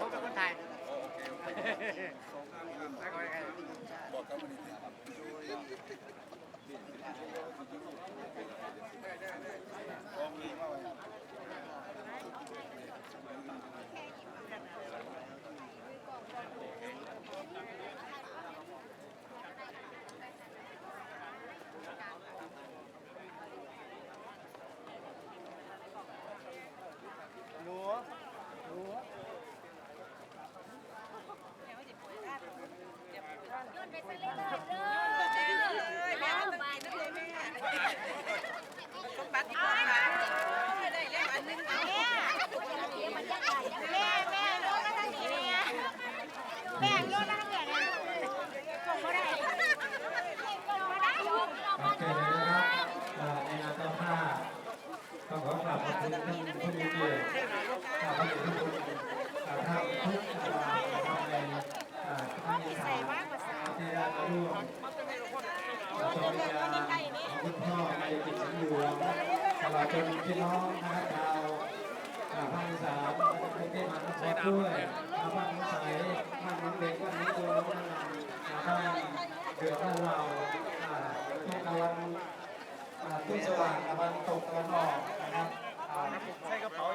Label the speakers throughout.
Speaker 1: ครับคนไทยคนไทยไม่ค่อยใคร
Speaker 2: บอกกันวันนี้
Speaker 1: หนูหนู
Speaker 3: ยุ่นไปซะเลยเลยแม่ต้องกินนั่นเลยแม่สมบัติที่พ่อมาได้แล้วอันนึงแม่แม่แม่รู้มาทางนี้เนี่ยแม่รู้มาทางนี้ส่งมาได้ส่งมาได้
Speaker 4: โอเคเลยนะครับเอ่อในนามเจ้าภาพต้องขอกราบขอบคุณท่านผู้มีเกียรติอ่าพระเดชพระคุณอ่าท่านทุกอาจารย์นะครับในอ่าท่านที่สามที่ได้มาร่วมอ่าชมวิญญาณของคุณพ่อในกิจสังหลวงตลอดจนพี่น้องนะครับชาวอ่าภาคอีสานนะครับกรุงเทพมหานคร ด้วยอ่าบ้านน้องใสบ้านน้องเด็กบ้านน้องตัวน้องนันอาบ้านเดือดบ้านเราอ่าทุกตะวันอ่าขึ้นสว่างตะวันตกตะวันออกนะครับ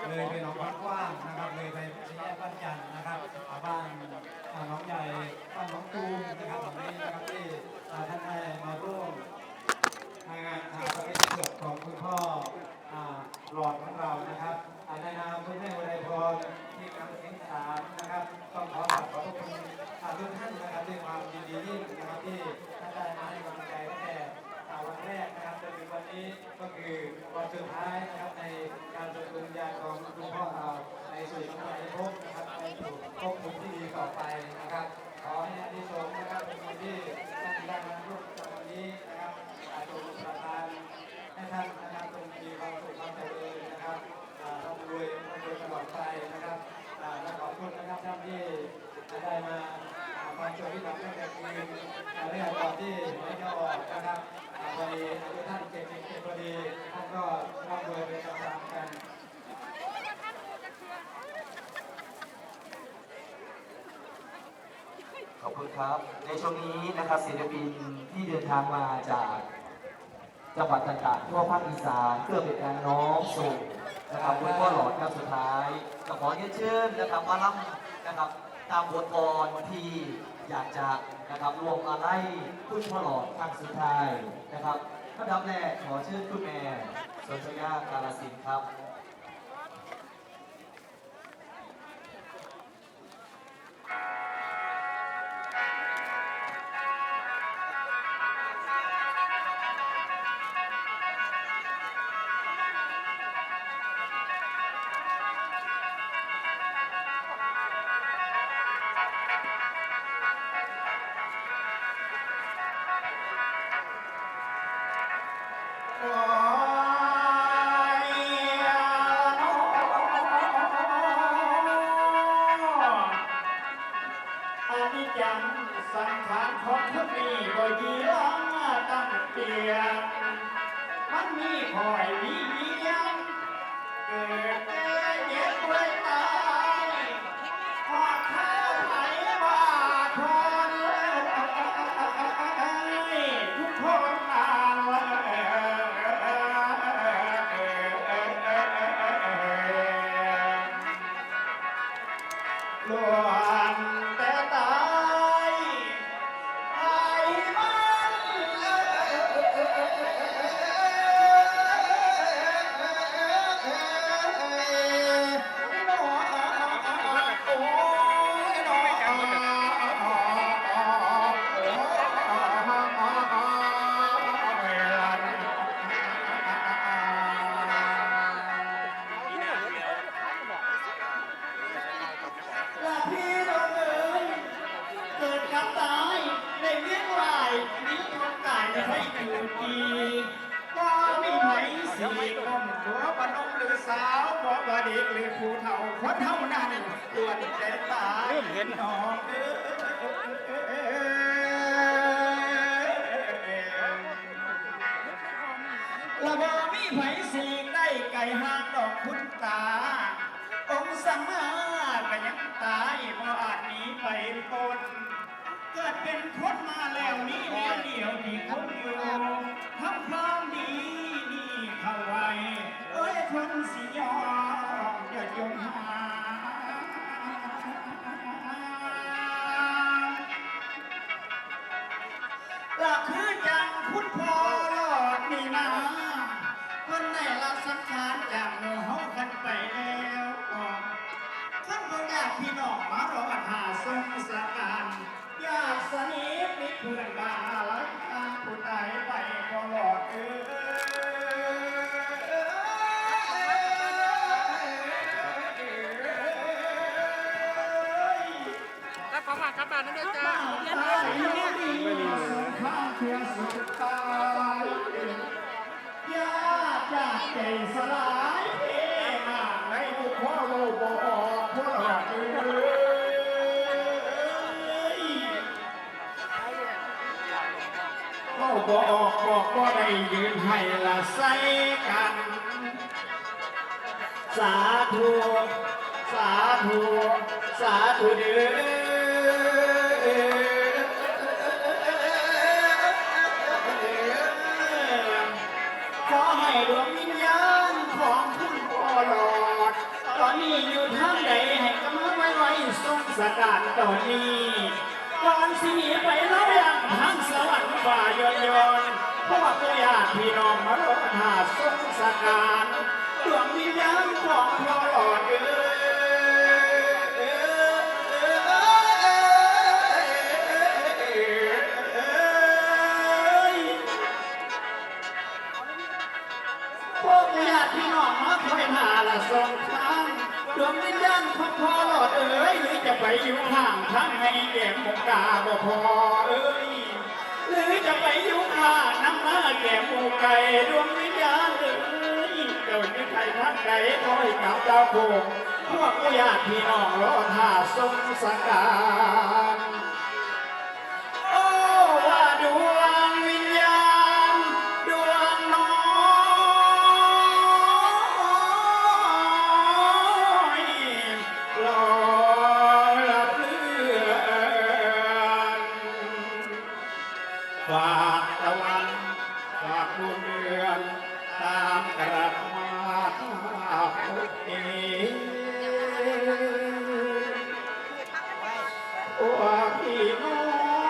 Speaker 4: เลยไปหนองวัดกว้างนะครับเลยไปสี่แยกบ้านจันนะครับอาบ้านหน้องใหญ่บ้านน้องตูมนะครับตรงนี้นะครับที่ท่านได้มาร่วมงานทางประเพณีศพของคุณพ่อหลอดของเรานะครับอ่าในนามคุณแม่วรัยพร ที่กำเสียงสามนะครับต้องขอขอบพระคุณอ่าทุกท่านนะครับด้วยความยินดียิ่งนะครับที่ท่านได้มาให้กำลังใจตั้งแต่ อ่าวันแรกนะครับจนถึงวันนี้ก็คือวันสุดท้ายนะครับในการดำเนินงานของคุณพ่อเราในสู่สมัยภพนะครับในสู่ภพภูมิที่ดีต่อไปนะครับขอให้อานิสงส์นะครับเป็นคนที่ท่านได้มาร่วมกับวันนี้นะครับอาจงประทานให้ท่านนะครับจงมีความสุขความเจริญนะครับอ่าร่ำรวยร่ำรวยตลอดไปนะครับอ่าและขอบคุณนะครับท่านที่ได้มาอ่าฟังโชว์ที่ทำตั้งแต่คืนอ่าแรกก่อนที่ไม่จะออกนะครับ อ่าพอดีอายุท่านเจ็ดสิบเจ็ดพอดีท่านก็ร่ำรวยไปตามๆกัน
Speaker 5: ครับในช่วงนี้นะครับศิลปินที่เดินทางมาจากจังหวัดต่างๆทั่วภาคอีสานเพื่อเป็นการน้อมส่งนะครับคุณพ่อหลอดครับสุดท้ายก็ขอเรียนเชิญนะครับมาล่ำนะครับตามบทกรที่อยากจะนะครับรวมมาไล่คุณพ่อหลอดครั้งสุดท้ายนะครับระดับแรกขอเชิญคุณแม่สนชยากาลสินครับ
Speaker 6: สาวบอกว่าด็กหรือผู้เฒ่าคนเท่านั้นล้วนแต่ตายเห็นน้องเอ๋ละบอมีไผสีได้ไก่ห้างดอกคุณตา องค์สมมาต
Speaker 5: ปนเกิดเป็นคนมาแล้วนี้แนวเดียวที่คนอยู่ เพื่อนบ้าน ก็
Speaker 1: บ
Speaker 5: อกบอกก็ได้ยืนให้ละใส่กัน สาธุ สาธุ สาธุเด้อขอให้ดวงวิญญาณของคุณพ่อหลอด ตอนนี้อยู่ทางใดให้กำลังไว้ไว้ทรงสการตอนนี้ ก่อนสิหนีไปแล้วยังทางสวรรค์ฝ่ายอนยอนเพราะว่าตัวญาติพี่น้องมารอหาทรงสการดวงวิญญาณของพ่อหลอดเอ้ยพวกญาติพี่น้องมาคอยหาละสองทางดวงวิญญาณของพ่อหลอดเอ้ย จะไปอยู่ข้างทางให้แก่หมกกาบ่พอเอ้ยหรือจะไปอยู่ข้างน้ำมาแก่หมูไก่ดวงวิญญาณเอ้ยเจ้าอยู่ไทยทานใดคอยกับเจ้าโคงพวกญาติพี่น้องรอท่าทรงสกา เดือนตามกลับมาพบเองว่าพี่น้อ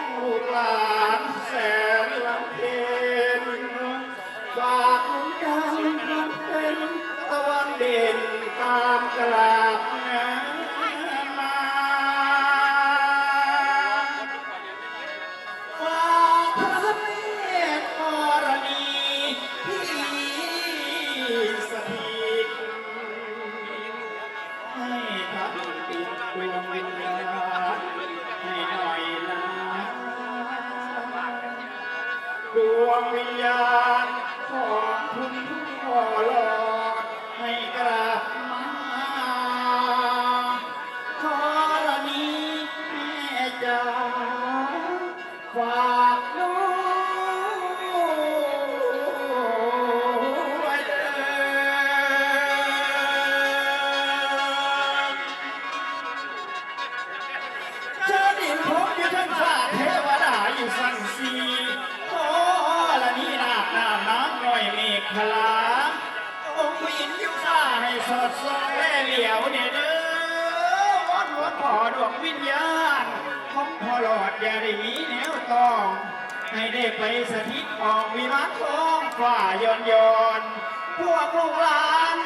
Speaker 5: งลูกหลานแสนลำเพ็ญฝากลุงกันเป็นตะวันเด่นตามกราบ ให้ได้ไปสถิตออกวิมานทองฝ่ายอนยอน พวกลูกหลาน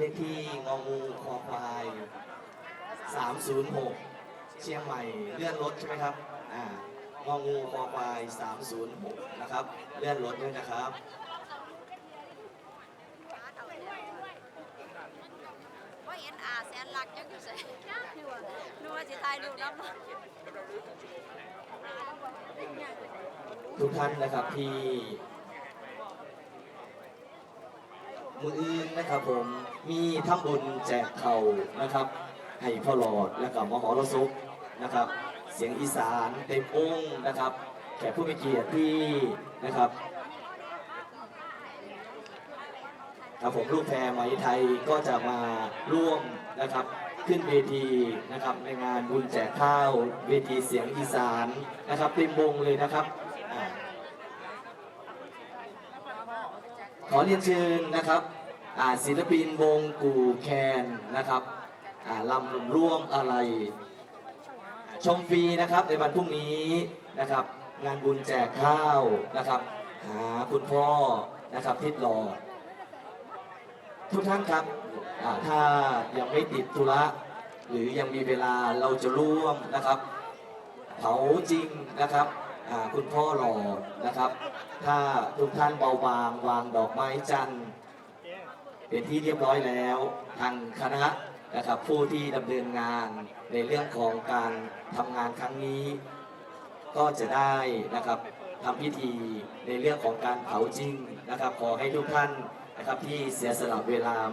Speaker 5: เล
Speaker 3: ขที่งองูคอควาย306 เชียงใหม่เลื่อนรถใช่ไหมครับอ่างองูคอควาย306 นะครับ เลื่อนรถด้วยนะครับ
Speaker 7: ว่าเห็นอาแสนหลักจังอยู่ใส่นึกว่าสิตายดูน้ำ
Speaker 3: ทุกท่านนะครับที่มืออื่นนะครับผม มีทำบุญแจกเข่านะครับ ให้พ่อหลอดและกับมหรสพนะครับ เสียงอีสานเต็มองค์นะครับแขกผู้มีเกียรติที่นะครับครับผมลูกแพรไหมไทยก็จะมาร่วมนะครับขึ้นเวทีนะครับในงานบุญแจกข้าวเวทีเสียงอีสานนะครับเต็มวงเลยนะครับขอเรียนเชิญนะครับ ศิลปินวงกูแคนนะครับลำร่วมอะไร ชมฟรีนะครับในวันพรุ่งนี้นะครับ งานบุญแจกข้าวนะครับ หาคุณพ่อนะครับทิศหลอดทุกท่านครับถ้ายังไม่ติดธุระ หรือยังมีเวลาเราจะร่วมนะครับ เผาจริงนะครับคุณพ่อหล่อนะครับ ถ้าทุกท่านเบาบางวางดอกไม้จันทร์ เป็นที่เรียบร้อยแล้วทางคณะนะครับผู้ที่ดำเนินงานในเรื่องของการทำงานครั้งนี้ ก็จะได้นะครับทำพิธีในเรื่องของการเผาจริงนะครับ ขอให้ทุกท่านนะครับที่เสียสละเวลามา